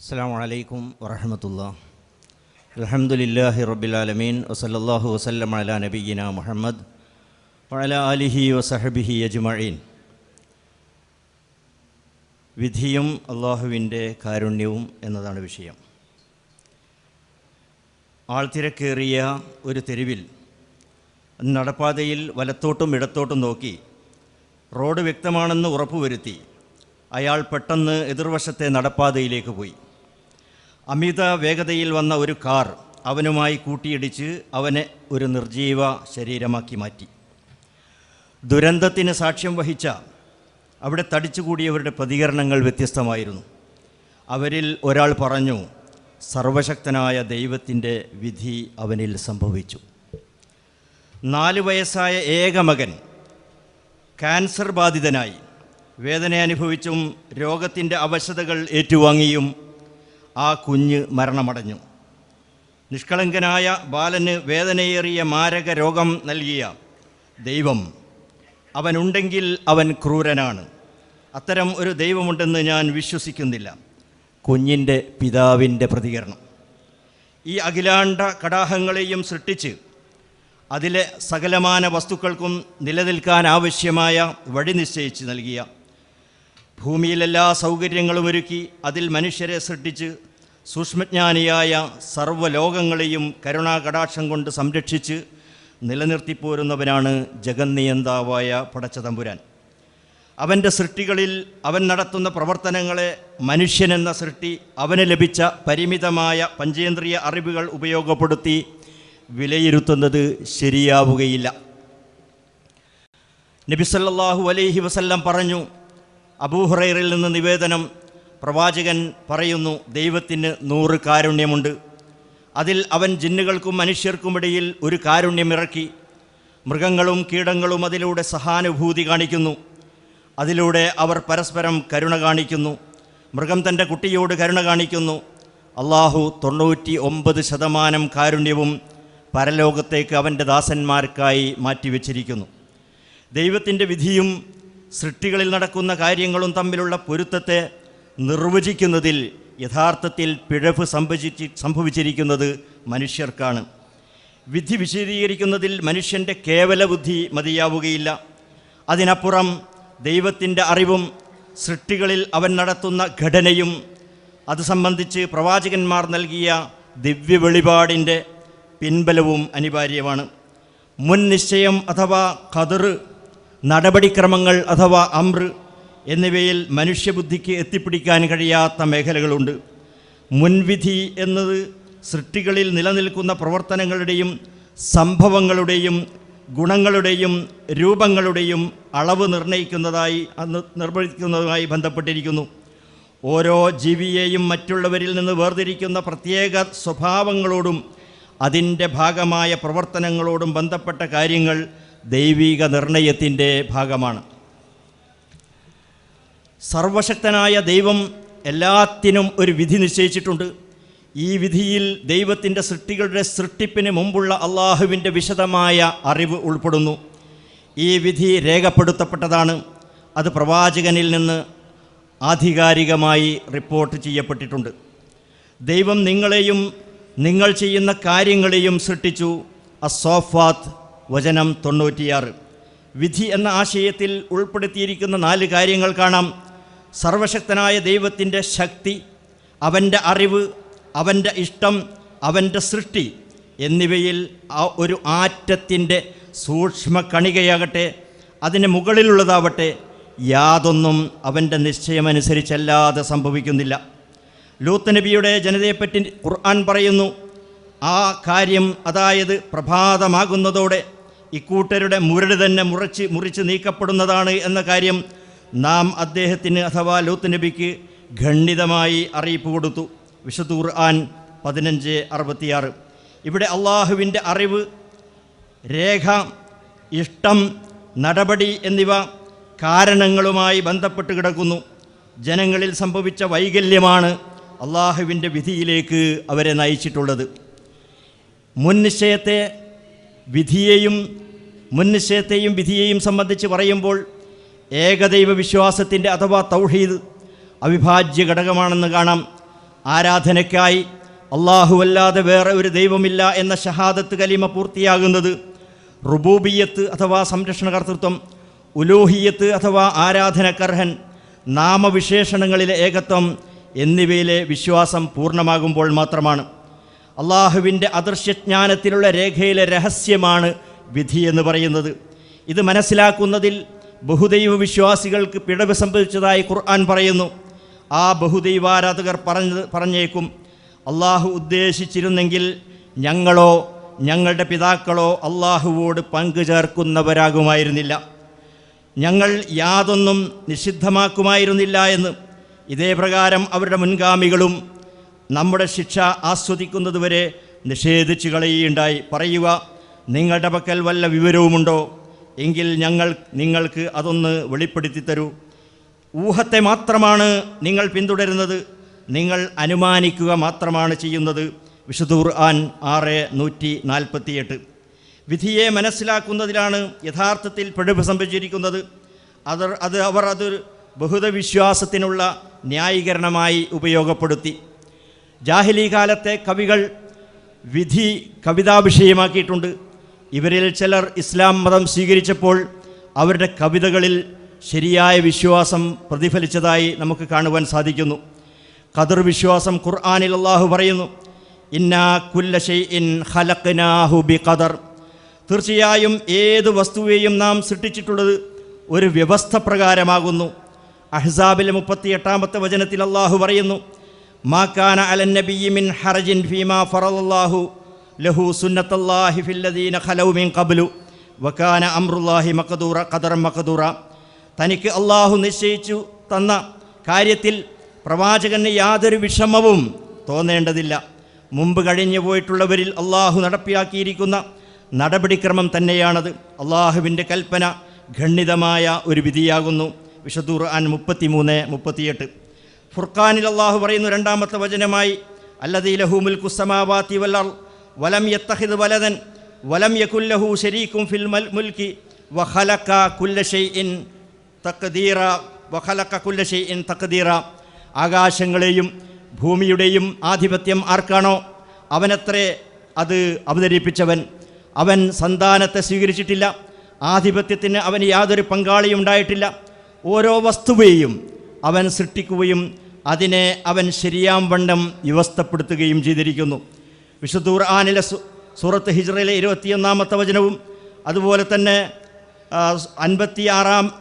അസ്സാം വലൈക്കും വറഹമത്തുള്ള അലഹമുല്ലാഹി റബിലാലമീൻ വസല്ലാഹു വസ്ലം അല നബീന മുഹമ്മദ് വഅല അലിഹി വസഹബിഹി അജ്മഈൻ. വിധിയും അള്ളാഹുവിന്റെ കാരുണ്യവും എന്നതാണ് വിഷയം. ആൾത്തിരക്കേറിയ ഒരു തെരുവിൽ നടപ്പാതയിൽ വലത്തോട്ടും ഇടത്തോട്ടും നോക്കി റോഡ് വ്യക്തമാണെന്ന് ഉറപ്പുവരുത്തി അയാൾ പെട്ടെന്ന് എതിർവശത്തെ നടപ്പാതയിലേക്ക് പോയി. അമിത വേഗതയിൽ വന്ന ഒരു കാർ അവനുമായി കൂട്ടിയിടിച്ച് അവനെ ഒരു നിർജീവ ശരീരമാക്കി മാറ്റി. ദുരന്തത്തിന് സാക്ഷ്യം വഹിച്ച അവിടെ തടിച്ചുകൂടിയവരുടെ പ്രതികരണങ്ങൾ വ്യത്യസ്തമായിരുന്നു. അവരിൽ ഒരാൾ പറഞ്ഞു സർവശക്തനായ ദൈവത്തിന്റെ വിധി അവനിൽ സംഭവിച്ചു. നാല് വയസ്സായ ഏകമകൻ ക്യാൻസർ ബാധിതനായി. വേദന അനുഭവിച്ചും രോഗത്തിന്റെ അവശതകൾ ഏറ്റുവാങ്ങിയും ആ കുഞ്ഞ് മരണമടഞ്ഞു. നിഷ്കളങ്കനായ ബാലന് വേദനയേറിയ മാരക രോഗം നൽകിയ ദൈവം അവനുണ്ടെങ്കിൽ അവൻ ക്രൂരനാണ്. അത്തരം ഒരു ദൈവമുണ്ടെന്ന് ഞാൻ വിശ്വസിക്കുന്നില്ല. കുഞ്ഞിന്റെ പിതാവിന്റെ പ്രതികരണം. ഈ അഖിലാണ്ട കടാഹങ്ങളെയും സൃഷ്ടിച്ച് അതിലെ സകലമാന വസ്തുക്കൾക്കും നിലനിൽക്കാൻ ആവശ്യമായ വഴി നിശ്ചയിച്ച് നൽകിയ ഭൂമിയിലെല്ലാ സൗകര്യങ്ങളും ഒരുക്കി അതിൽ മനുഷ്യരെ സൃഷ്ടിച്ച് സൂക്ഷ്മജ്ഞാനിയായ സർവലോകങ്ങളെയും കരുണാകടാക്ഷം കൊണ്ട് സംരക്ഷിച്ച് നിലനിർത്തിപ്പോരുന്നവനാണ് ജഗന്നിയന്താവായ പടച്ചതമ്പുരാൻ. അവന്റെ സൃഷ്ടികളിൽ അവൻ നടത്തുന്ന പ്രവർത്തനങ്ങളെ മനുഷ്യനെന്ന സൃഷ്ടി അവന് ലഭിച്ച പരിമിതമായ പഞ്ചേന്ദ്രിയ അറിവുകൾ ഉപയോഗപ്പെടുത്തി വിലയിരുത്തുന്നത് ശരിയാവുകയില്ല. നബിസല്ലാഹു അലൈഹി വസല്ലം പറഞ്ഞു അബൂഹുറൈറിൽ നിന്ന് നിവേദനം പ്രവാചകൻ പറയുന്നു ദൈവത്തിന് നൂറ് കാരുണ്യമുണ്ട്. അതിൽ അവൻ ജിന്നുകൾക്കും മനുഷ്യർക്കുമിടയിൽ ഒരു കാരുണ്യമിറക്കി മൃഗങ്ങളും കീടങ്ങളും അതിലൂടെ സഹാനുഭൂതി കാണിക്കുന്നു. അതിലൂടെ അവർ പരസ്പരം കരുണ കാണിക്കുന്നു. മൃഗം തന്റെ കുട്ടിയോട് കരുണ കാണിക്കുന്നു. അള്ളാഹു തൊണ്ണൂറ്റി ഒമ്പത് ശതമാനം കാരുണ്യവും പരലോകത്തേക്ക് അവന്റെ ദാസന്മാർക്കായി മാറ്റിവെച്ചിരിക്കുന്നു. ദൈവത്തിന്റെ വിധിയും സൃഷ്ടികളിൽ നടക്കുന്ന കാര്യങ്ങളും തമ്മിലുള്ള പൊരുത്തത്തെ നിർവചിക്കുന്നതിൽ യഥാർത്ഥത്തിൽ പിഴവ് സംഭവിച്ചി സംഭവിച്ചിരിക്കുന്നത് മനുഷ്യർക്കാണ്. വിധി വിശദീകരിക്കുന്നതിൽ മനുഷ്യന്റെ കേവല ബുദ്ധി മതിയാവുകയില്ല. അതിനപ്പുറം ദൈവത്തിന്റെ അറിവും സൃഷ്ടികളിൽ അവൻ നടത്തുന്ന ഘടനയും അത് സംബന്ധിച്ച് പ്രവാചകന്മാർ നൽകിയ ദിവ്യ വെളിപാടിന്റെ പിൻബലവും അനിവാര്യമാണ്. മുൻനിശ്ചയം അഥവാ ഖദർ നടപടിക്രമങ്ങൾ അഥവാ അമ്ര എന്നിവയിൽ മനുഷ്യബുദ്ധിക്ക് എത്തിപ്പിടിക്കാൻ കഴിയാത്ത മേഖലകളുണ്ട്. മുൻവിധി എന്നത് സൃഷ്ടികളിൽ നിലനിൽക്കുന്ന പ്രവർത്തനങ്ങളുടെയും സംഭവങ്ങളുടെയും ഗുണങ്ങളുടെയും രൂപങ്ങളുടെയും അളവ് നിർണയിക്കുന്നതായി നിർവഹിക്കുന്നതുമായി ബന്ധപ്പെട്ടിരിക്കുന്നു. ഓരോ ജീവിയെയും മറ്റുള്ളവരിൽ നിന്ന് വേർതിരിക്കുന്ന പ്രത്യേക സ്വഭാവങ്ങളോടും അതിന്റെ ഭാഗമായ പ്രവർത്തനങ്ങളോടും ബന്ധപ്പെട്ട കാര്യങ്ങൾ ദൈവിക നിർണയത്തിന്റെ ഭാഗമാണ്. സർവശക്തനായ ദൈവം എല്ലാത്തിനും ഒരു വിധി നിശ്ചയിച്ചിട്ടുണ്ട്. ഈ വിധിയിൽ ദൈവത്തിന്റെ സൃഷ്ടികളുടെ സൃഷ്ടിപ്പിന് മുമ്പുള്ള അള്ളാഹുവിന്റെ വിശദമായ അറിവ് ഉൾപ്പെടുന്നു. ഈ വിധി രേഖപ്പെടുത്തപ്പെട്ടതാണ്. അത് പ്രവാചകനിൽ നിന്ന് ആധികാരികമായി റിപ്പോർട്ട് ചെയ്യപ്പെട്ടിട്ടുണ്ട്. ദൈവം നിങ്ങളെയും നിങ്ങൾ ചെയ്യുന്ന കാര്യങ്ങളെയും സൃഷ്ടിച്ചു. അസോഫാത്ത് വചനം തൊണ്ണൂറ്റിയാറ്. വിധി എന്ന ആശയത്തിൽ ഉൾപ്പെടുത്തിയിരിക്കുന്ന നാല് കാര്യങ്ങൾ കാണാം. സർവശക്തനായ ദൈവത്തിന്റെ ശക്തി അവന്റെ അറിവ് അവന്റെ ഇഷ്ടം അവന്റെ സൃഷ്ടി എന്നിവയിൽ ആ ഒരു ആറ്റത്തിന്റെ സൂക്ഷ്മ കണികയാകട്ടെ അതിന് മുകളിലുള്ളതാവട്ടെ യാതൊന്നും അവന്റെ നിശ്ചയമനുസരിച്ചല്ലാതെ സംഭവിക്കുന്നില്ല. ലൂത്ത് നബിയുടെ ജനതയെപ്പറ്റി ഖുർആൻ പറയുന്നു ആ കാര്യം അതായത് പ്രഭാതമാകുന്നതോടെ ഇക്കൂട്ടരുടെ മുരട് തന്നെ മുറിച്ച് മുറിച്ച് നീക്കപ്പെടുന്നതാണ് എന്ന കാര്യം നാം അദ്ദേഹത്തിന് അഥവാ ലൂത്ത് നബിക്ക് ഖണ്ഡിതമായി അറിയിപ്പ് കൊടുത്തു. വിശുദ്ധ ഖുർആൻ പതിനഞ്ച് അറുപത്തിയാറ്. ഇവിടെ അള്ളാഹുവിന്റെ അറിവ് രേഖ ഇഷ്ടം നടപടി എന്നിവ കാരണങ്ങളുമായി ബന്ധപ്പെട്ട് കിടക്കുന്നു. ജനങ്ങളിൽ സംഭവിച്ച വൈകല്യമാണ് അള്ളാഹുവിന്റെ വിധിയിലേക്ക് അവരെ നയിച്ചിട്ടുള്ളത്. മുൻ നിശ്ചയത്തെ വിധിയെയും മുൻ നിശ്ചയത്തെയും വിധിയെയും സംബന്ധിച്ച് പറയുമ്പോൾ ഏകദൈവ വിശ്വാസത്തിന്റെ അഥവാ തൗഹീദ് അവിഭാജ്യ ഘടകമാണെന്ന് കാണാം. ആരാധനയ്ക്കായി അല്ലാഹുവല്ലാതെ വേറെ ഒരു ദൈവമില്ല എന്ന ഷഹാദത്ത് കലിമ പൂർത്തിയാകുന്നത് റുബൂബിയത്ത് അഥവാ സംരക്ഷണകർത്തൃത്വം ഉലൂഹിയത്ത് അഥവാ ആരാധനക്കർഹൻ നാമവിശേഷണങ്ങളിലെ ഏകത്വം എന്നിവയിലെ വിശ്വാസം പൂർണമാകുമ്പോൾ മാത്രമാണ്. അള്ളാഹുവിന്റെ അദൃശ്യജ്ഞാനത്തിലുള്ള രേഖയിലെ രഹസ്യമാണ് വിധി എന്ന് പറയുന്നത്. ഇത് മനസ്സിലാക്കുന്നതിൽ ബഹുദൈവ വിശ്വാസികൾക്ക് പിഴവ് സംഭവിച്ചതായി ഖുർആൻ പറയുന്നു. ആ ബഹുദൈവാരാധകർ പറഞ്ഞത് പറഞ്ഞേക്കും അള്ളാഹു ഉദ്ദേശിച്ചിരുന്നെങ്കിൽ ഞങ്ങളോ ഞങ്ങളുടെ പിതാക്കളോ അള്ളാഹുവോട് പങ്കുചേർക്കുന്നവരാകുമായിരുന്നില്ല ഞങ്ങൾ യാതൊന്നും നിഷിദ്ധമാക്കുമായിരുന്നില്ല എന്ന്. ഇതേ പ്രകാരം അവരുടെ മുൻഗാമികളും നമ്മുടെ ശിക്ഷ ആസ്വദിക്കുന്നതുവരെ നിഷേധിച്ചു കളയുകയുണ്ടായി. പറയുക നിങ്ങളുടെ പക്കൽ വല്ല വിവരവുമുണ്ടോ? എങ്കിൽ ഞങ്ങൾ നിങ്ങൾക്ക് അതൊന്ന് വെളിപ്പെടുത്തി തരൂ. ഊഹത്തെ മാത്രമാണ് നിങ്ങൾ പിന്തുടരുന്നത്. നിങ്ങൾ അനുമാനിക്കുക മാത്രമാണ് ചെയ്യുന്നത്. വിശുദ്ധ ആൻ ആറ് നൂറ്റി നാൽപ്പത്തിയെട്ട്. വിധിയെ മനസ്സിലാക്കുന്നതിലാണ് യഥാർത്ഥത്തിൽ പിഴവ് സംഭവിച്ചിരിക്കുന്നത് അത് അത് അവർ അത് ബഹുത വിശ്വാസത്തിനുള്ള ന്യായീകരണമായി ഉപയോഗപ്പെടുത്തി. ജാഹിലി കാലത്തെ കവികൾ വിധി കവിതാ വിഷയമാക്കിയിട്ടുണ്ട് ഇവരിൽ ചിലർ ഇസ്ലാം മതം സ്വീകരിച്ചപ്പോൾ അവരുടെ കവിതകളിൽ ശരിയായ വിശ്വാസം പ്രതിഫലിച്ചതായി നമുക്ക് കാണുവാൻ സാധിക്കുന്നു. ഖദർ വിശ്വാസം ഖുർആാനിൽ അള്ളാഹു പറയുന്നു ഇന്നാ കുല്ല ഷെയ്ഇൻ ബി ഖദർ തീർച്ചയായും ഏത് വസ്തുവേയും നാം സൃഷ്ടിച്ചിട്ടുള്ളത് ഒരു വ്യവസ്ഥ പ്രകാരമാകുന്നു അഹ്സാബിലെ മുപ്പത്തിയെട്ടാമത്തെ വചനത്തിൽ അള്ളാഹു പറയുന്നു മാക്കാന അലൻ നബിയിമിൻ ഹറജിൻ ഫീമാ ഫറലാഹു ലഹു സുന്നത്തല്ലാഹി ഫില്ലദീന ഖലൗമിൻ മിൻ ഖബ്ലു വക്കാന അമ്രുല്ലാഹി മഖദൂറ ഖദറം മഖദൂറ. തനിക്ക് അള്ളാഹു നിശ്ചയിച്ചു തന്ന കാര്യത്തിൽ പ്രവാചകന് യാതൊരു വിഷമവും തോന്നേണ്ടതില്ല. മുമ്പ് കഴിഞ്ഞു പോയിട്ടുള്ളവരിൽ അള്ളാഹു നടപ്പിലാക്കിയിരിക്കുന്ന നടപടിക്രമം തന്നെയാണത്. അള്ളാഹുവിന്റെ കൽപ്പന ഖണ്ഡിതമായ ഒരു വിധിയാകുന്നു. വിശദൂർ അൻ മുപ്പത്തിമൂന്ന് മുപ്പത്തിയെട്ട്. ഫുർഖാനിൽ അള്ളാഹു പറയുന്നു രണ്ടാമത്തെ വചനമായി അല്ലദീ ലഹുമുൽ കുസമാവാത്തി വല്ലർ വലം യത്തഹിദ് വലതൻ വലം യകുല്ലഹു ഷരീക്കും ഫിൽ മൽ മുൽക്കി വഖലക കുല്ല ഷൈഇൻ തഖദീറ വഖലക കുല്ല ഷൈഇൻ തഖദീറ. ആകാശങ്ങളെയും ഭൂമിയുടെയും ആധിപത്യം ആർക്കാണോ? അവനത്രേ അത് അവതരിപ്പിച്ചവൻ. അവൻ സന്താനത്തെ സ്വീകരിച്ചിട്ടില്ല. ആധിപത്യത്തിന് അവന് യാതൊരു പങ്കാളിയും ഉണ്ടായിട്ടില്ല ഓരോ വസ്തുവേയും അവൻ സൃഷ്ടിക്കുകയും അതിനെ അവൻ ശരിയാം വണ്ണം വ്യവസ്ഥപ്പെടുത്തുകയും ചെയ്തിരിക്കുന്നു. വിശുദ്ധ ഖുർആനിലെ സൂറത്ത് ഹിജ്റയിലെ ഇരുപത്തിയൊന്നാമത്തെ വചനവും അതുപോലെ തന്നെ അൻപത്തിയാറാം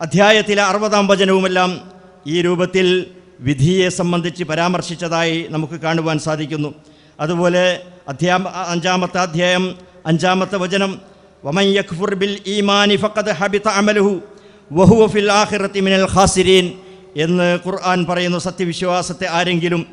അധ്യായത്തിലെ അറുപതാം വചനവുമെല്ലാം ഈ രൂപത്തിൽ വിധിയെ സംബന്ധിച്ച് പരാമർശിച്ചതായി നമുക്ക് കാണുവാൻ സാധിക്കുന്നു. അതുപോലെ അധ്യാ അഞ്ചാമത്തെ അധ്യായം അഞ്ചാമത്തെ വചനം വമൻ യഖ്ഫുർ ബിൽ ഈമാനി ഫഖദ് ഹബിത അമലുഹു ആഖിറത്തി മിനൽ ഖാസിരീൻ എന്ന് ഖുർആൻ പറയുന്നു സത്യവിശ്വാസത്തെ ആരെങ്കിലും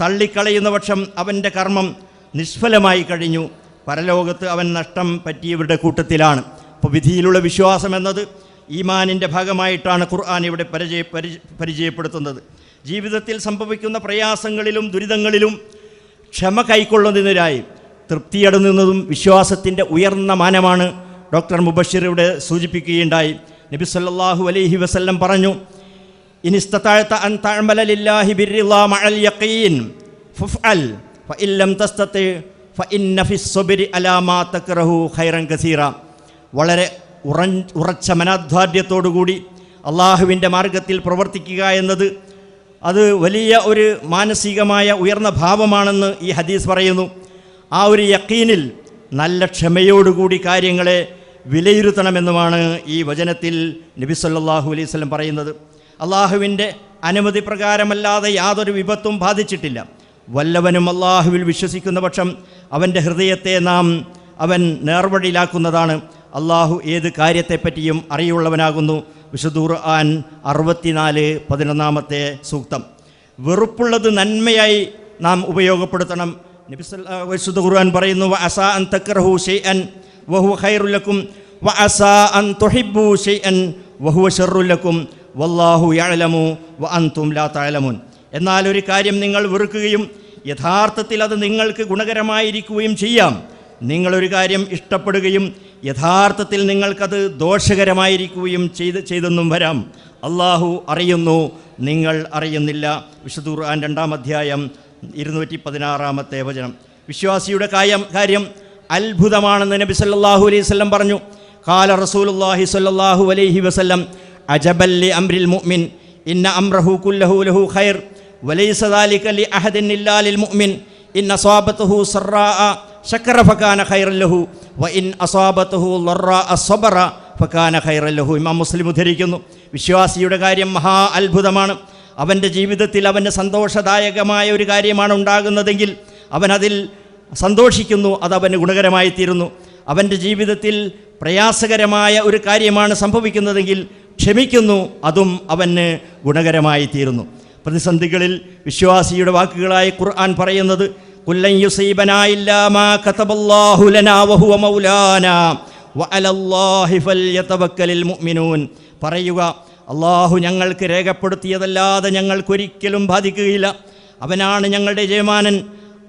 തള്ളിക്കളയുന്ന പക്ഷം അവന്റെ കർമ്മം നിഷ്ഫലമായി കഴിഞ്ഞു. പരലോകത്ത് അവൻ നഷ്ടം പറ്റിയവരുടെ കൂട്ടത്തിലാണ്. അപ്പോൾ വിധിയിലുള്ള വിശ്വാസം എന്നത് ഈമാനിന്റെ ഭാഗമായിട്ടാണ് ഖുർആൻ ഇവിടെ പരിചയ പരിചയപ്പെടുത്തുന്നത്. ജീവിതത്തിൽ സംഭവിക്കുന്ന പ്രയാസങ്ങളിലും ദുരിതങ്ങളിലും ക്ഷമ കൈക്കൊള്ളുന്നതിനായി തൃപ്തിയടങ്ങുന്നതും വിശ്വാസത്തിന്റെ ഉയർന്ന മാനമാണ് ഡോക്ടർ മുബഷിർ ഇവിടെ സൂചിപ്പിക്കുകയുണ്ടായി. നബി സല്ലാഹു അലൈഹി വസല്ലം പറഞ്ഞു അൻ ഫഇന്ന തക്റഹു ഖൈറൻ കസീറ. വളരെ ഉറച്ച മനാധ്വാര്യത്തോടുകൂടി അള്ളാഹുവിന്റെ മാർഗത്തിൽ പ്രവർത്തിക്കുക എന്നത് അത് വലിയ ഒരു മാനസികമായ ഉയർന്ന ഭാവമാണെന്ന് ഈ ഹദീസ് പറയുന്നു. ആ ഒരു യക്കീനിൽ നല്ല ക്ഷമയോടുകൂടി കാര്യങ്ങളെ വിലയിരുത്തണമെന്നുമാണ് ഈ വചനത്തിൽ നബി സല്ലാഹു അലൈഹി വസല്ലം പറയുന്നത്. അള്ളാഹുവിന്റെ അനുമതി പ്രകാരമല്ലാതെ യാതൊരു വിപത്തും ബാധിച്ചിട്ടില്ല. വല്ലവനും അള്ളാഹുവിൽ വിശ്വസിക്കുന്ന പക്ഷം അവന്റെ ഹൃദയത്തെ നാം അവൻ നേർവഴിയിലാക്കുന്നതാണ്. അള്ളാഹു ഏത് കാര്യത്തെപ്പറ്റിയും അറിയുള്ളവനാകുന്നു. വിശുദ്ധൂർ ആൻ അറുപത്തിനാല് പതിനൊന്നാമത്തെ സൂക്തം. വെറുപ്പുള്ളത് നന്മയായി നാം ഉപയോഗപ്പെടുത്തണം. നബി സല്ല- ആ, വിശുദ്ധ ഖുർആൻ പറയുന്നു അസാ അൻ ഷെയ് ഷൈഅൻ വഹുവ ഖൈറുലക്കും വ അസാ അൻ തുഹിബ്ബു ഷൈഅൻ വഹുവ ഷർറുലക്കും വല്ലാഹു യഅലമു വ അൻതും ലാ തഅലമുൻ. എന്നാൽ ഒരു കാര്യം നിങ്ങൾ വെറുക്കുകയും യഥാർത്ഥത്തിൽ അത് നിങ്ങൾക്ക് ഗുണകരമായിരിക്കുകയും ചെയ്യാം. നിങ്ങളൊരു കാര്യം ഇഷ്ടപ്പെടുകയും യഥാർത്ഥത്തിൽ നിങ്ങൾക്കത് ദോഷകരമായിരിക്കുകയും ചെയ്ത് ചെയ്തെന്നും വരാം. അള്ളാഹു അറിയുന്നു നിങ്ങൾ അറിയുന്നില്ല. വിശുദ്ധ ഖുർആൻ രണ്ടാം അധ്യായം ഇരുന്നൂറ്റി പതിനാറാമത്തെ വചനം. വിശ്വാസിയുടെ കാര്യം കാര്യം അത്ഭുതമാണെന്ന് നബി സല്ലാഹു അലൈഹി വസല്ലം പറഞ്ഞു. കാല റസൂലുള്ളാഹി സല്ലാഹു അലൈഹി വസല്ലം അജബല്ലി അംരിൽ മുഅ്മിൻ ഇന്ന അംറഹു കുല്ലഹു ലഹു ഖൈർ വലൈസ ദാലിക ലി അഹദിൻ ഇല്ലാലിൽ മുഅ്മിൻ ഇന്ന അസാബത്തുഹു സറാഅ ശക്കറ ഫകാന ഖൈറൻ ലഹു വ ഇൻ അസാബത്തുഹു ലറാഅ സബറ ഫകാന ഖൈറൻ ലഹു. ഇമാം മുസ്ലിം ഉദ്ധരിക്കുന്നു. വിശ്വാസിയുടെ കാര്യം മഹാ അത്ഭുതമാണ്. അവന്റെ ജീവിതത്തിൽ അവന്റെ സന്തോഷദായകമായ ഒരു കാര്യമാണ് ഉണ്ടാകുന്നതെങ്കിൽ അവനതിൽ സന്തോഷിക്കുന്നു അത് അവന് ഗുണകരമായി തീരുന്നു അവന്റെ ജീവിതത്തിൽ പ്രയാസകരമായ ഒരു കാര്യമാണ് സംഭവിക്കുന്നതെങ്കിൽ ക്ഷമിക്കുന്നു അതും അവന് ഗുണകരമായി തീരുന്നു പ്രതിസന്ധികളിൽ വിശ്വാസിയുടെ വാക്കുകളായി ഖുർആൻ പറയുന്നത് മൗലാനാ പറയുക അള്ളാഹു ഞങ്ങൾക്ക് രേഖപ്പെടുത്തിയതല്ലാതെ ഞങ്ങൾക്കൊരിക്കലും ബാധിക്കുകയില്ല. അവനാണ് ഞങ്ങളുടെ യജമാനൻ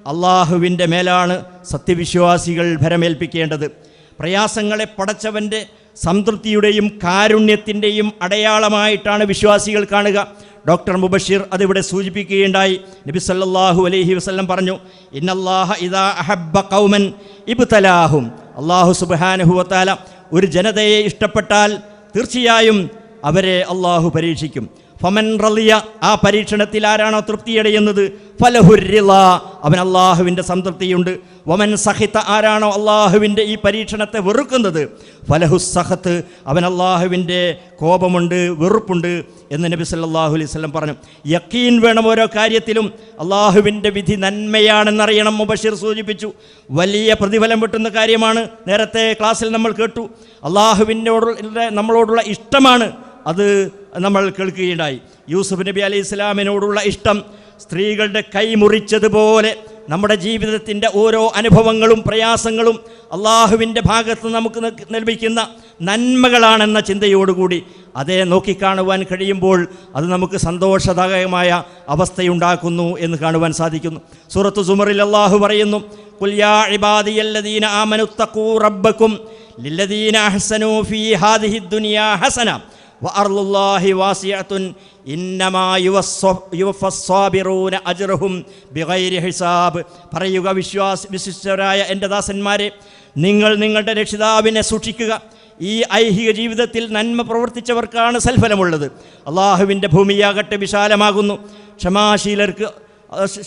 അള്ളാഹുവിന്റെ മേലാണ് സത്യവിശ്വാസികൾ ഭരമേൽപ്പിക്കേണ്ടത്. പ്രയാസങ്ങളെ പടച്ചവന്റെ സംതൃപ്തിയുടെയും കാരുണ്യത്തിന്റെയും അടയാളമായിട്ടാണ് വിശ്വാസികൾ കാണുക. ഡോക്ടർ മുബഷീർ അതിവിടെ സൂചിപ്പിക്കുകയുണ്ടായി. നബി സല്ലാഹു അലൈഹി വസ്ലം പറഞ്ഞു ഇന്നല്ലാഹ ഇദാ അഹബ്ബ ഖൗമൻ ഇബ്തലാഹും. അള്ളാഹു സുബ്ഹാനഹു വതആല ഒരു ജനതയെ ഇഷ്ടപ്പെട്ടാൽ തീർച്ചയായും അവരെ അള്ളാഹു പരീക്ഷിക്കും. ഫമൻ റളിയ ആ പരീക്ഷണത്തിൽ ആരാണോ തൃപ്തിയടയുന്നത്? ഫലഹുരില അവൻ അള്ളാഹുവിന്റെ സംതൃപ്തിയുണ്ട്. വമൻ സഹിത്ത ആരാണോ അള്ളാഹുവിന്റെ ഈ പരീക്ഷണത്തെ വെറുക്കുന്നത്? ഫലഹു സഹത്ത് അവൻ അള്ളാഹുവിന്റെ കോപമുണ്ട് വെറുപ്പുണ്ട് എന്ന് നബി സല്ലാഹു അലൈഹി വസല്ലം പറഞ്ഞു. യക്കീൻ വേണം ഓരോ കാര്യത്തിലും. അള്ളാഹുവിന്റെ വിധി നന്മയാണെന്നറിയണം മുബഷീർ സൂചിപ്പിച്ചു. വലിയ പ്രതിഫലം കിട്ടുന്ന കാര്യമാണ്. നേരത്തെ ക്ലാസ്സിൽ നമ്മൾ കേട്ടു. അള്ളാഹുവിന്റെ നമ്മളോടുള്ള ഇഷ്ടമാണ്. അത് നമ്മൾ കേൾക്കുകയുണ്ടായി. യൂസുഫ് നബി അലൈഹി ഇസ്ലാമിനോടുള്ള ഇഷ്ടം സ്ത്രീകളുടെ കൈ മുറിച്ചതുപോലെ നമ്മുടെ ജീവിതത്തിന്റെ ഓരോ അനുഭവങ്ങളും പ്രയാസങ്ങളും അള്ളാഹുവിന്റെ ഭാഗത്ത് നമുക്ക് ന- ലഭിക്കുന്ന നന്മകളാണെന്ന ചിന്തയോടുകൂടി അതേ നോക്കിക്കാണുവാൻ കഴിയുമ്പോൾ അത് നമുക്ക് സന്തോഷദായകമായ അവസ്ഥയുണ്ടാക്കുന്നു എന്ന് കാണുവാൻ സാധിക്കുന്നു. സൂറത്ത് സുമറിൽ അള്ളാഹു പറയുന്നു കുല്യാ ഇബാദിയല്ലദീന റബ്ബക്കും ലില്ലദീന അഹ്സനൂ ഫീ ഹാദിഹി ദുനിയാ ഹസന. പറയുക വിശ്വാസ വിശിഷ്ടരായ എന്റെ ദാസന്മാരെ നിങ്ങൾ നിങ്ങളുടെ രക്ഷിതാവിനെ സൂക്ഷിക്കുക. ഈ ഐഹിക ജീവിതത്തിൽ നന്മ പ്രവർത്തിച്ചവർക്കാണ് സൽഫലമുള്ളത്. അള്ളാഹുവിന്റെ ഭൂമിയാകട്ടെ വിശാലമാകുന്നു. ക്ഷമാശീലർക്ക്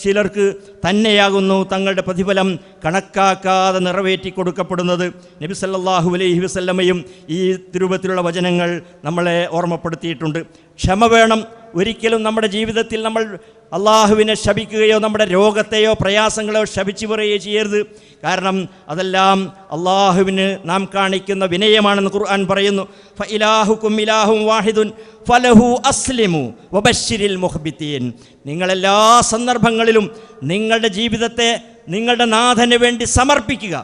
ചിലർക്ക് തന്നെയാകുന്നു തങ്ങളുടെ പ്രതിഫലം കണക്കാക്കാതെ നിറവേറ്റി കൊടുക്കപ്പെടുന്നത്. നബി സല്ലാഹു അലൈഹി വസല്ലമയും ഈ തിരുവത്തിലുള്ള വചനങ്ങൾ നമ്മളെ ഓർമ്മപ്പെടുത്തിയിട്ടുണ്ട്. ക്ഷമ വേണം. ഒരിക്കലും നമ്മുടെ ജീവിതത്തിൽ നമ്മൾ അള്ളാഹുവിനെ ശപിക്കുകയോ നമ്മുടെ രോഗത്തെയോ പ്രയാസങ്ങളെയോ ശപിച്ചു പറയുകയോ ചെയ്യരുത്. കാരണം അതെല്ലാം അള്ളാഹുവിന് നാം കാണിക്കുന്ന വിനയമാണെന്ന് ഖുർആൻ പറയുന്നു. ഫഇലാഹു ഇലാഹും വാഹിദുൻ ഫലഹു അസ്ലിമു വബശിരിൽ മുഹബിത്തീൻ. നിങ്ങളെല്ലാ സന്ദർഭങ്ങളിലും നിങ്ങളുടെ ജീവിതത്തെ നിങ്ങളുടെ നാഥന് വേണ്ടി സമർപ്പിക്കുക.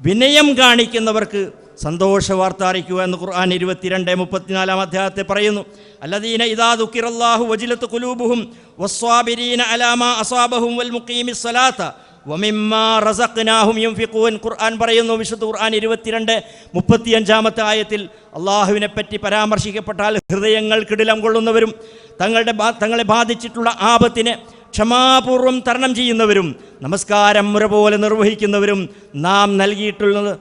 വിനയം കാണിക്കുന്നവർക്ക് സന്തോഷ വാർത്ത അറിയിക്കുക എന്ന് ഖുർആൻ ഇരുപത്തിരണ്ട് മുപ്പത്തിനാലാം അധ്യായത്തെ പറയുന്നു. അല്ലദീന ഇദാ ദുഃഖിറല്ലാഹു വജിലത്ത് കുലൂബുഹും വസ്വാബിരീന അലാമ അസ്വാബഹും വൽ മുഖീമി സ്വലാത്ത വമിമ്മാ റസഖ്നാഹും യൻഫിഖൂൻ. ഖുർആൻ പറയുന്നു വിശുദ്ധ ഖുർആൻ ഇരുപത്തിരണ്ട് മുപ്പത്തിയഞ്ചാമത്തെ ആയത്തിൽ അള്ളാഹുവിനെ പറ്റി പരാമർശിക്കപ്പെട്ടാൽ ഹൃദയങ്ങൾ കിടിലം കൊള്ളുന്നവരും തങ്ങളുടെ തങ്ങളെ ബാധിച്ചിട്ടുള്ള ആപത്തിനെ ക്ഷമാപൂർവം തരണം ചെയ്യുന്നവരും നമസ്കാരം മുറ പോലെ നിർവഹിക്കുന്നവരും നാം നൽകിയിട്ടുള്ള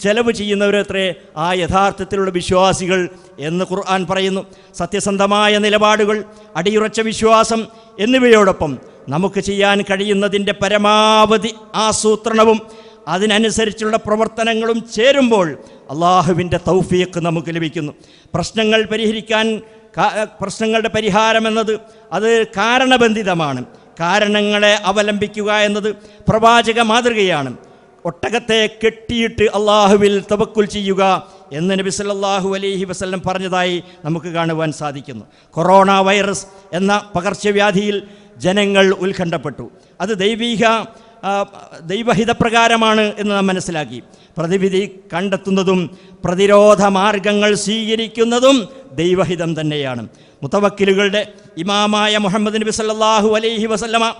ചെലവ് ചെയ്യുന്നവരത്രേ ആ യഥാർത്ഥത്തിലുള്ള വിശ്വാസികൾ എന്ന് ഖുർആൻ പറയുന്നു. സത്യസന്ധമായ നിലപാടുകൾ അടിയുറച്ച വിശ്വാസം എന്നിവയോടൊപ്പം നമുക്ക് ചെയ്യാൻ കഴിയുന്നതിന്റെ പരമാവധി ആസൂത്രണവും അതിനനുസരിച്ചുള്ള പ്രവർത്തനങ്ങളും ചേരുമ്പോൾ അള്ളാഹുവിന്റെ തൗഫീഖ് നമുക്ക് ലഭിക്കുന്നു. പ്രശ്നങ്ങൾ പരിഹരിക്കാൻ പ്രശ്നങ്ങളുടെ പരിഹാരം എന്നത് അത് കാരണബന്ധിതമാണ്. കാരണങ്ങളെ അവലംബിക്കുക എന്നത് പ്രവാചക മാതൃകയാണ്. ഒട്ടകത്തെ കെട്ടിയിട്ട് അള്ളാഹുവിൽ തവക്കുൽ ചെയ്യുക എന്ന് നബി സല്ലല്ലാഹു അലൈഹി വസല്ലം പറഞ്ഞതായി നമുക്ക് കാണുവാൻ സാധിക്കുന്നു. കൊറോണ വൈറസ് എന്ന പകർച്ചവ്യാധിയിൽ ജനങ്ങൾ ഉത്കണ്ഠപ്പെട്ടു. അത് ദൈവീക ദൈവഹിതപ്രകാരമാണ് എന്ന് നാം മനസ്സിലാക്കി. പ്രതിവിധി കണ്ടെത്തുന്നതും പ്രതിരോധ മാർഗങ്ങൾ സ്വീകരിക്കുന്നതും ദൈവഹിതം തന്നെയാണ്. മുത്തവക്കിലുകളുടെ ഇമാമായ മുഹമ്മദ് നബി സല്ലാഹു അലൈഹി വസല്ലമ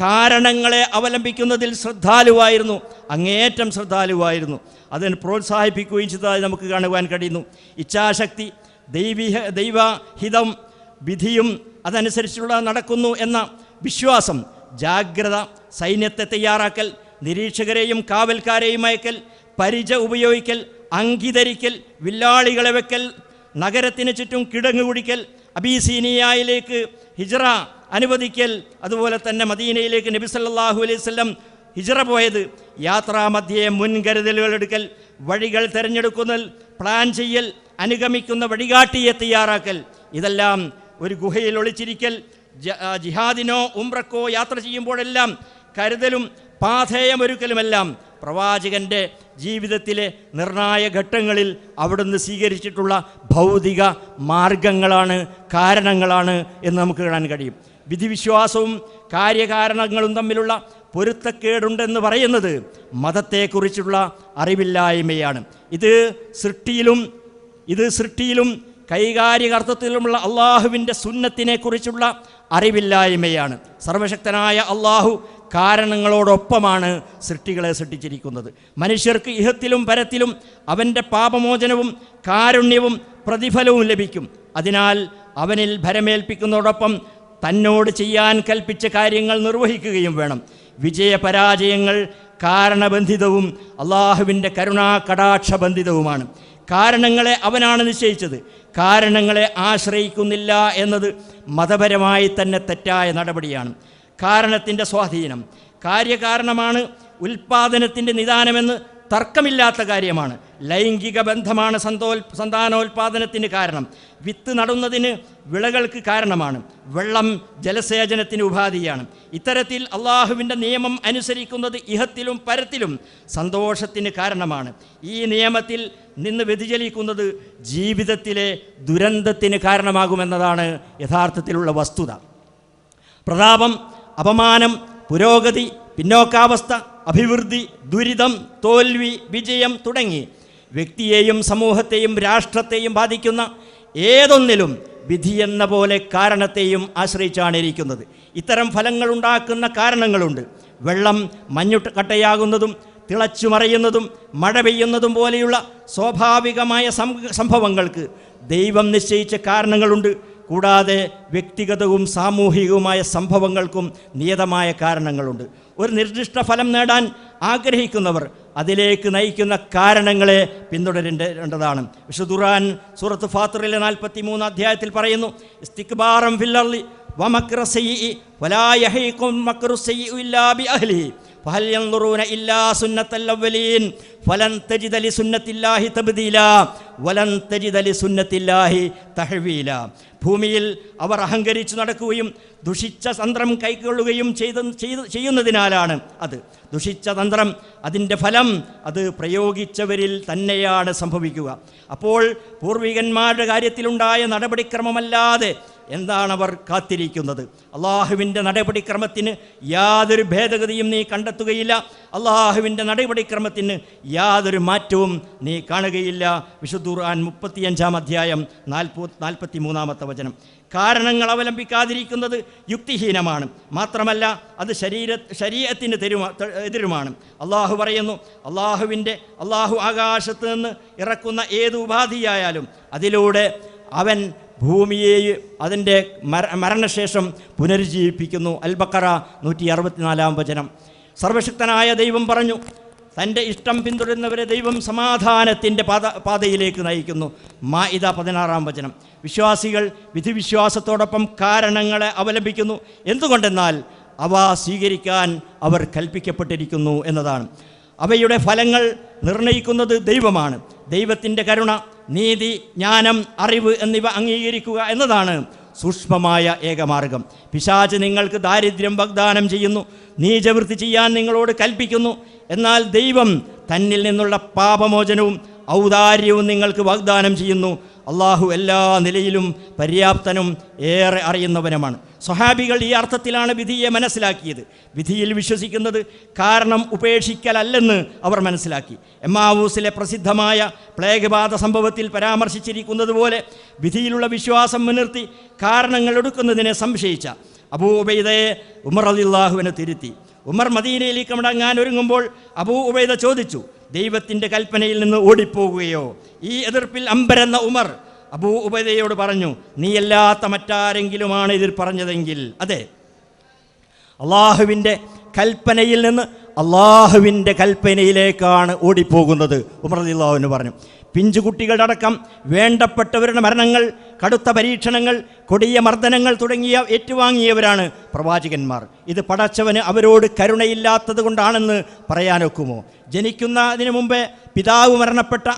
കാരണങ്ങളെ അവലംബിക്കുന്നതിൽ ശ്രദ്ധാലുവായിരുന്നു. അങ്ങേയറ്റം ശ്രദ്ധാലുവായിരുന്നു. അതിനെ പ്രോത്സാഹിപ്പിക്കുകയും ചെയ്തതായി നമുക്ക് കാണുവാൻ കഴിയുന്നു. ഇച്ഛാശക്തി ദൈവിക ദൈവഹിതം വിധിയും അതനുസരിച്ചുള്ള നടക്കുന്നു എന്ന വിശ്വാസം ജാഗ്രത സൈന്യത്തെ തയ്യാറാക്കൽ നിരീക്ഷകരെയും കാവൽക്കാരെയും അയക്കൽ പരിച ഉപയോഗിക്കൽ അങ്കിധരിക്കൽ വില്ലാളികളെ വെക്കൽ നഗരത്തിന് ചുറ്റും കിടങ്ങ് കുടിക്കൽ അബീസീനിയയിലേക്ക് ഹിജറ അനുവദിക്കൽ അതുപോലെ തന്നെ മദീനയിലേക്ക് നബി സല്ലാഹു അലൈഹി വസല്ലം ഹിജറ പോയത് യാത്രാമധ്യേ മുൻകരുതലുകൾ എടുക്കൽ വഴികൾ തിരഞ്ഞെടുക്കുന്നൽ പ്ലാൻ ചെയ്യൽ അനുഗമിക്കുന്ന വഴികാട്ടിയെ തയ്യാറാക്കൽ ഇതെല്ലാം ഒരു ഗുഹയിൽ ഒളിച്ചിരിക്കൽ ജിഹാദിനോ ഉംറക്കോ യാത്ര ചെയ്യുമ്പോഴെല്ലാം കരുതലും പാഥേയമൊരുക്കലുമെല്ലാം പ്രവാചകന്റെ ജീവിതത്തിലെ നിർണായ ഘട്ടങ്ങളിൽ അവിടുന്ന് സ്വീകരിച്ചിട്ടുള്ള ഭൗതിക മാർഗങ്ങളാണ് കാരണങ്ങളാണ് എന്ന് നമുക്ക് കാണാൻ കഴിയും. വിധിവിശ്വാസവും കാര്യകാരണങ്ങളും തമ്മിലുള്ള പൊരുത്തക്കേടുണ്ടെന്ന് പറയുന്നത് മതത്തെക്കുറിച്ചുള്ള അറിവില്ലായ്മയാണ്. ഇത് സൃഷ്ടിയിലും ഇത് സൃഷ്ടിയിലും കൈകാര്യകർത്തത്തിലുമുള്ള അള്ളാഹുവിന്റെ സുന്നത്തിനെ കുറിച്ചുള്ള അറിവില്ലായ്മയാണ്. സർവശക്തനായ അള്ളാഹു കാരണങ്ങളോടൊപ്പമാണ് സൃഷ്ടികളെ സൃഷ്ടിച്ചിരിക്കുന്നത്. മനുഷ്യർക്ക് ഇഹത്തിലും പരത്തിലും അവന്റെ പാപമോചനവും കാരുണ്യവും പ്രതിഫലവും ലഭിക്കും. അതിനാൽ അവനിൽ ഭരമേൽപ്പിക്കുന്നതോടൊപ്പം തന്നോട് ചെയ്യാൻ കൽപ്പിച്ച കാര്യങ്ങൾ നിർവഹിക്കുകയും വേണം. വിജയപരാജയങ്ങൾ കാരണബന്ധിതവും അള്ളാഹുവിന്റെ കരുണാ കടാക്ഷബന്ധിതവുമാണ് കാരണങ്ങളെ അവനാണ് നിശ്ചയിച്ചത്. കാരണങ്ങളെ ആശ്രയിക്കുന്നില്ല എന്നത് മതപരമായി തന്നെ തെറ്റായ നടപടിയാണ്. കാരണത്തിന്റെ സ്വാധീനം. കാര്യകാരണമാണ് ഉൽപാദനത്തിന്റെ നിദാനമെന്ന് തർക്കമില്ലാത്ത കാര്യമാണ്. ലൈംഗിക ബന്ധമാണ് സന്തോൽ സന്താനോൽപാദനത്തിന് കാരണം. വിത്ത് നടുന്നതിന് വിളകൾക്ക് കാരണമാണ്. വെള്ളം ജലസേചനത്തിന് ഉപാധിയാണ്. ഇത്തരത്തിൽ അള്ളാഹുവിന്റെ നിയമം അനുസരിക്കുന്നത് ഇഹത്തിലും പരത്തിലും സന്തോഷത്തിന് കാരണമാണ്. ഈ നിയമത്തിൽ നിന്ന് വ്യതിചലിക്കുന്നത് ജീവിതത്തിലെ ദുരന്തത്തിന് കാരണമാകുമെന്നതാണ് യഥാർത്ഥത്തിലുള്ള വസ്തുത. പ്രതാപം അപമാനം പുരോഗതി പിന്നോക്കാവസ്ഥ അഭിവൃദ്ധി ദുരിതം തോൽവി വിജയം തുടങ്ങി. വ്യക്തിയെയും സമൂഹത്തെയും രാഷ്ട്രത്തെയും ബാധിക്കുന്ന ഏതൊന്നിലും വിധിയെന്ന പോലെ കാരണത്തെയും ആശ്രയിച്ചാണ് ഇരിക്കുന്നത്. ഇത്തരം ഫലങ്ങളുണ്ടാക്കുന്ന കാരണങ്ങളുണ്ട്. വെള്ളം മഞ്ഞുട്ട് കട്ടയാകുന്നതും തിളച്ചു മറയുന്നതും മഴ പെയ്യുന്നതും പോലെയുള്ള സ്വാഭാവികമായ സംഭവങ്ങൾക്ക് ദൈവം നിശ്ചയിച്ച കാരണങ്ങളുണ്ട്. കൂടാതെ വ്യക്തിഗതവും സാമൂഹികവുമായ സംഭവങ്ങൾക്കും നിയതമായ കാരണങ്ങളുണ്ട്. ഒരു നിർദ്ദിഷ്ട ഫലം നേടാൻ ആഗ്രഹിക്കുന്നവർ അതിലേക്ക് നയിക്കുന്ന കാരണങ്ങളെ പിന്തുടരേണ്ടതാണ്. വിഷുദുറാൻ സൂറത്ത് ഫാത്തറിലെ നാൽപ്പത്തി മൂന്ന് അധ്യായത്തിൽ പറയുന്നു ഇസ്തിക്ബാറം ഫില്ലർലി വമക്ര സയ്യി വലാ ബി മക്രു ഭൂമിയിൽ അവർ അഹങ്കരിച്ചു നടക്കുകയും ദുഷിച്ച തന്ത്രം കൈക്കൊള്ളുകയും ചെയ്ത ചെയ്യുന്നതിനാലാണ് അത്. ദുഷിച്ച തന്ത്രം അതിന്റെ ഫലം അത് പ്രയോഗിച്ചവരിൽ തന്നെയാണ് സംഭവിക്കുക. അപ്പോൾ പൂർവികന്മാരുടെ കാര്യത്തിലുണ്ടായ നടപടിക്രമമല്ലാതെ എന്താണ് അവർ കാത്തിരിക്കുന്നത്? അള്ളാഹുവിന്റെ നടപടിക്രമത്തിന് യാതൊരു ഭേദഗതിയും നീ കണ്ടെത്തുകയില്ല. അള്ളാഹുവിന്റെ നടപടിക്രമത്തിന് യാതൊരു മാറ്റവും നീ കാണുകയില്ല. വിശുദ്ധ ഖുർആൻ മുപ്പത്തിയഞ്ചാം അധ്യായം നാൽപ്പ നാൽപ്പത്തി മൂന്നാമത്തെ വചനം. കാരണങ്ങൾ അവലംബിക്കാതിരിക്കുന്നത് യുക്തിഹീനമാണ്. മാത്രമല്ല അത് ശരീര ശരീരത്തിന് തെരുമാ എതിരുമാണ്. അള്ളാഹു പറയുന്നു അള്ളാഹുവിന്റെ അള്ളാഹു ആകാശത്ത് നിന്ന് ഇറക്കുന്ന ഏത് ഉപാധിയായാലും അതിലൂടെ അവൻ ഭൂമിയെ അതിന്റെ മര മരണശേഷം പുനരുജ്ജീവിപ്പിക്കുന്നു. അൽബക്കറ നൂറ്റി അറുപത്തിനാലാം വചനം. സർവശക്തനായ ദൈവം പറഞ്ഞു തന്റെ ഇഷ്ടം പിന്തുടരുന്നവരെ ദൈവം സമാധാനത്തിന്റെ പാത പാതയിലേക്ക് നയിക്കുന്നു. മാ ഇത പതിനാറാം വചനം. വിശ്വാസികൾ വിധിവിശ്വാസത്തോടൊപ്പം കാരണങ്ങളെ അവലംബിക്കുന്നു. എന്തുകൊണ്ടെന്നാൽ അവ സ്വീകരിക്കാൻ അവർ കൽപ്പിക്കപ്പെട്ടിരിക്കുന്നു എന്നതാണ്. അവയുടെ ഫലങ്ങൾ നിർണയിക്കുന്നത് ദൈവമാണ്. ദൈവത്തിന്റെ കരുണ നീതി ജ്ഞാനം അറിവ് എന്നിവ അംഗീകരിക്കുക എന്നതാണ് സൂക്ഷ്മമായ ഏകമാർഗം. പിശാച് നിങ്ങൾക്ക് ദാരിദ്ര്യം വാഗ്ദാനം ചെയ്യുന്നു നീചവൃത്തി ചെയ്യാൻ നിങ്ങളോട് കൽപ്പിക്കുന്നു. എന്നാൽ ദൈവം തന്നിൽ നിന്നുള്ള പാപമോചനവും ഔദാര്യവും നിങ്ങൾക്ക് വാഗ്ദാനം ചെയ്യുന്നു. അള്ളാഹു എല്ലാ നിലയിലും പര്യാപ്തനും ഏറെ അറിയുന്നവനുമാണ്. സ്വഹാബികൾ ഈ അർത്ഥത്തിലാണ് വിധിയെ മനസ്സിലാക്കിയത്. വിധിയിൽ വിശ്വസിക്കുന്നത് കാരണം ഉപേക്ഷിക്കലല്ലെന്ന് അവർ മനസ്സിലാക്കി. എമ്മാവൂസിലെ പ്രസിദ്ധമായ പ്ലേഗ് ബാധ സംഭവത്തിൽ പരാമർശിച്ചിരിക്കുന്നത് പോലെ വിധിയിലുള്ള വിശ്വാസം മുൻനിർത്തി കാരണങ്ങൾ എടുക്കുന്നതിനെ സംശയിച്ച അബൂ ഉബൈദയെ ഉമർ അലിള്ളാഹുവിനെ തിരുത്തി. ഉമർ മദീനയിലേക്ക് മടങ്ങാൻ ഒരുങ്ങുമ്പോൾ അബൂ ഉബൈദ ചോദിച്ചു ദൈവത്തിന്റെ കൽപ്പനയിൽ നിന്ന് ഓടിപ്പോകുകയോ? ഈ എതിർപ്പിൽ അമ്പരെന്ന ഉമർ അബൂ ഉബൈദയോട് പറഞ്ഞു നീയല്ലാത്ത മറ്റാരെങ്കിലുമാണ് ഇതിൽ പറഞ്ഞതെങ്കിൽ? അതെ. അള്ളാഹുവിന്റെ കൽപ്പനയിൽ നിന്ന് അള്ളാഹുവിന്റെ കൽപ്പനയിലേക്കാണ് ഓടിപ്പോകുന്നത് ഉമർ അള്ളാഹുവിന് പറഞ്ഞു. പിഞ്ചുകുട്ടികളുടെ അടക്കം വേണ്ടപ്പെട്ടവരുടെ മരണങ്ങൾ കടുത്ത പരീക്ഷണങ്ങൾ കൊടിയ മർദ്ദനങ്ങൾ തുടങ്ങിയ ഏറ്റുവാങ്ങിയവരാണ് പ്രവാചകന്മാർ. ഇത് പടച്ചവന് അവരോട് കരുണയില്ലാത്തത് കൊണ്ടാണെന്ന് പറയാനൊക്കുമോ? ജനിക്കുന്നതിന് മുമ്പേ പിതാവ് മരണപ്പെട്ട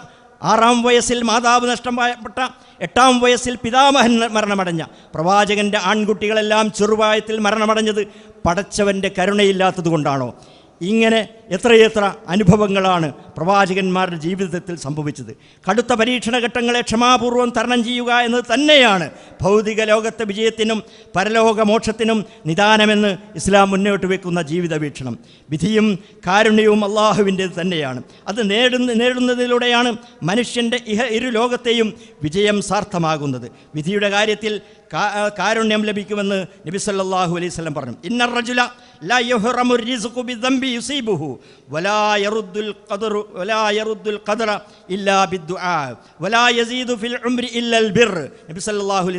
ആറാം വയസ്സിൽ മാതാവ് നഷ്ടപ്പെട്ട എട്ടാം വയസ്സിൽ പിതാമഹൻ മരണമടഞ്ഞ പ്രവാചകന്റെ ആൺകുട്ടികളെല്ലാം ചെറുപ്രായത്തിൽ മരണമടഞ്ഞത് പടച്ചവന്റെ കരുണയില്ലാത്തത് കൊണ്ടാണോ? ഇങ്ങനെ എത്രയെത്ര അനുഭവങ്ങളാണ് പ്രവാചകന്മാരുടെ ജീവിതത്തിൽ സംഭവിച്ചത്. കടുത്ത പരീക്ഷണ ഘട്ടങ്ങളെ ക്ഷമാപൂർവം തരണം ചെയ്യുക എന്നത് തന്നെയാണ് ഭൗതിക ലോകത്തെ വിജയത്തിനും പരലോകമോക്ഷത്തിനും നിദാനമെന്ന് ഇസ്ലാം മുന്നോട്ട് വെക്കുന്ന ജീവിത വീക്ഷണം. വിധിയും കാരുണ്യവും അള്ളാഹുവിന്റേത് തന്നെയാണ്. അത് നേടുന്ന നേടുന്നതിലൂടെയാണ് മനുഷ്യന്റെ ഇഹ ഇരു ലോകത്തെയും വിജയം സാർത്ഥമാകുന്നത്. വിധിയുടെ കാര്യത്തിൽ കാരുണ്യം ലഭിക്കുമെന്ന് നബി സല്ലല്ലാഹു അലൈഹി വസല്ലം പറഞ്ഞു. ഇന്നർ റജുല ലാ യുഹറമു റിസ്ഖു ബിദംബി യുസീബുഹു.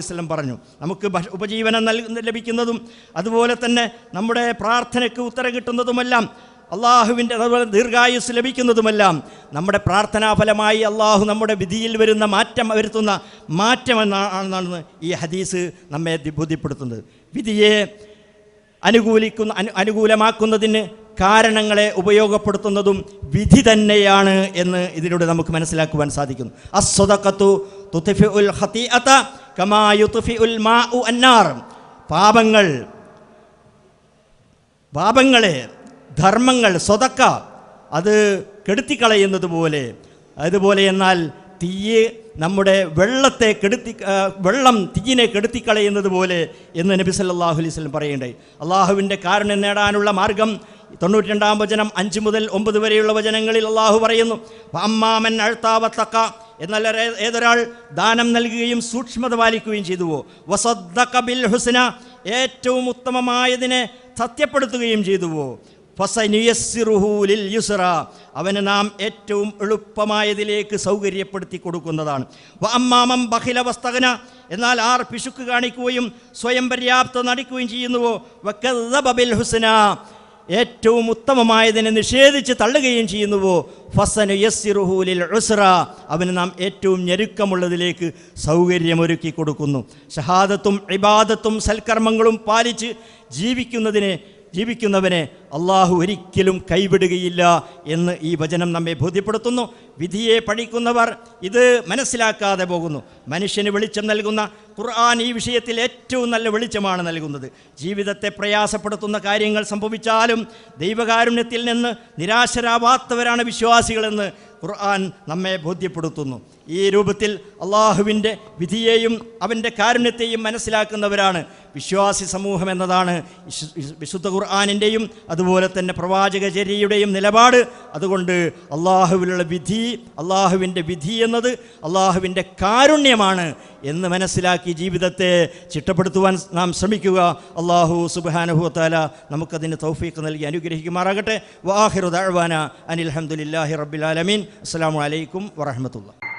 വസല്ലം പറഞ്ഞു നമുക്ക് ഉപജീവനം നൽകുന്ന ലഭിക്കുന്നതും അതുപോലെ തന്നെ നമ്മുടെ പ്രാർത്ഥനയ്ക്ക് ഉത്തരം കിട്ടുന്നതുമെല്ലാം അള്ളാഹുവിന്റെ അതുപോലെ ദീർഘായുസ് ലഭിക്കുന്നതുമെല്ലാം നമ്മുടെ പ്രാർത്ഥനാഫലമായി അള്ളാഹു നമ്മുടെ വിധിയിൽ വരുന്ന മാറ്റം വരുത്തുന്ന മാറ്റം എന്നാണെന്നാണ് ഈ ഹദീസ് നമ്മെ ബോധ്യപ്പെടുത്തുന്നത്. വിധിയെ അനുകൂലിക്കുന്ന അനു അനുകൂലമാക്കുന്നതിന് കാരണങ്ങളെ ഉപയോഗപ്പെടുത്തുന്നതും വിധി തന്നെയാണ് എന്ന് ഇതിലൂടെ നമുക്ക് മനസ്സിലാക്കുവാൻ സാധിക്കുന്നു. അസ്വതക്കത്തു തുത്തിഫി ഉൽ ഹത്തീഅത കമാ യുത്ഫി ഉൽ മാ ഉ അന്നാർ. പാപങ്ങൾ പാപങ്ങളെ ധർമ്മങ്ങൾ സ്വതക്ക അത് കെടുത്തിക്കളയുന്നത് പോലെ അതുപോലെ എന്നാൽ തീയെ നമ്മുടെ വെള്ളത്തെ കെടുത്തി വെള്ളം തീയിനെ കെടുത്തിക്കളയുന്നത് പോലെ എന്ന് നബി സല്ലാഹു അലൈഹി വസല്ലം പറയണ്ടേ അള്ളാഹുവിന്റെ കാരണം നേടാനുള്ള മാർഗം തൊണ്ണൂറ്റി രണ്ടാം വചനം അഞ്ച് മുതൽ ഒമ്പത് വരെയുള്ള വചനങ്ങളിൽ അള്ളാഹു പറയുന്നു. അമ്മാമൻ അഴുത്താവത്തക്ക എന്നാൽ ഏതൊരാൾ ദാനം നൽകുകയും സൂക്ഷ്മത പാലിക്കുകയും ചെയ്തുവോ? വസദ്ദ കബിൽ ഹുസന ഏറ്റവും ഉത്തമമായതിനെ സത്യപ്പെടുത്തുകയും ചെയ്തുവോ? യുസ്ര അവന് നാം ഏറ്റവും എളുപ്പമായതിലേക്ക് സൗകര്യപ്പെടുത്തി കൊടുക്കുന്നതാണ്. അമ്മാമം ബഹില വസ്തകന. എന്നാൽ ആർ പിശുക്ക് കാണിക്കുകയും സ്വയം പര്യാപ്ത നടിക്കുകയും ചെയ്യുന്നുവോ? വക്കബിൽ ബിൽ ഹുസ്ന. ഏറ്റവും ഉത്തമമായതിനെ നിഷേധിച്ച് തള്ളുകയും ചെയ്യുന്നുവോ? ഫസനു യസ്സിറുഹൂലിൽ ഉസ്ര അവന് നാം ഏറ്റവും ഞെരുക്കമുള്ളതിലേക്ക് സൗകര്യമൊരുക്കി കൊടുക്കുന്നു. ഷഹാദത്തും ഇബാദത്തും സൽക്കർമ്മങ്ങളും പാലിച്ച് ജീവിക്കുന്നതിനെ ജീവിക്കുന്നവനെ അള്ളാഹു ഒരിക്കലും കൈവിടുകയില്ല എന്ന് ഈ വചനം നമ്മെ ബോധ്യപ്പെടുത്തുന്നു. വിധിയെ പഠിക്കുന്നവർ ഇത് മനസ്സിലാക്കാതെ പോകുന്നു. മനുഷ്യന് വെളിച്ചം നൽകുന്ന ഖുർആൻ ഈ വിഷയത്തിൽ ഏറ്റവും നല്ല വെളിച്ചമാണ് നൽകുന്നത്. ജീവിതത്തെ പ്രയാസപ്പെടുത്തുന്ന കാര്യങ്ങൾ സംഭവിച്ചാലും ദൈവകാരുണ്യത്തിൽ നിന്ന് നിരാശരാവാത്തവരാണ് വിശ്വാസികളെന്ന് ഖുർആൻ നമ്മെ ബോധ്യപ്പെടുത്തുന്നു. ഈ രൂപത്തിൽ അള്ളാഹുവിന്റെ വിധിയെയും അവന്റെ കാരുണ്യത്തെയും മനസ്സിലാക്കുന്നവരാണ് വിശ്വാസി സമൂഹം എന്നതാണ് വിശു- വിശു- വിശുദ്ധ ഖുർആാനിന്റെയും അതുപോലെ തന്നെ പ്രവാചകചര്യയുടെയും നിലപാട്. അതുകൊണ്ട് അള്ളാഹുവിലുള്ള വിധി അള്ളാഹുവിന്റെ വിധി എന്നത് അള്ളാഹുവിന്റെ കാരുണ്യമാണ് എന്ന് മനസ്സിലാക്കി ജീവിതത്തെ ചിട്ടപ്പെടുത്തുവാൻ നാം ശ്രമിക്കുക. അള്ളാഹു സുബാനുഹുത്താല നമുക്കതിന് തൗഫീഖ് നൽകി അനുഗ്രഹിക്കുമാറാകട്ടെ. വാഹിറു ഹംദുലില്ലാഹി റബ്ബിൽ ആലമീൻ. അസ്സലാമു അലൈക്കും വറഹ്മത്തുള്ളാഹി.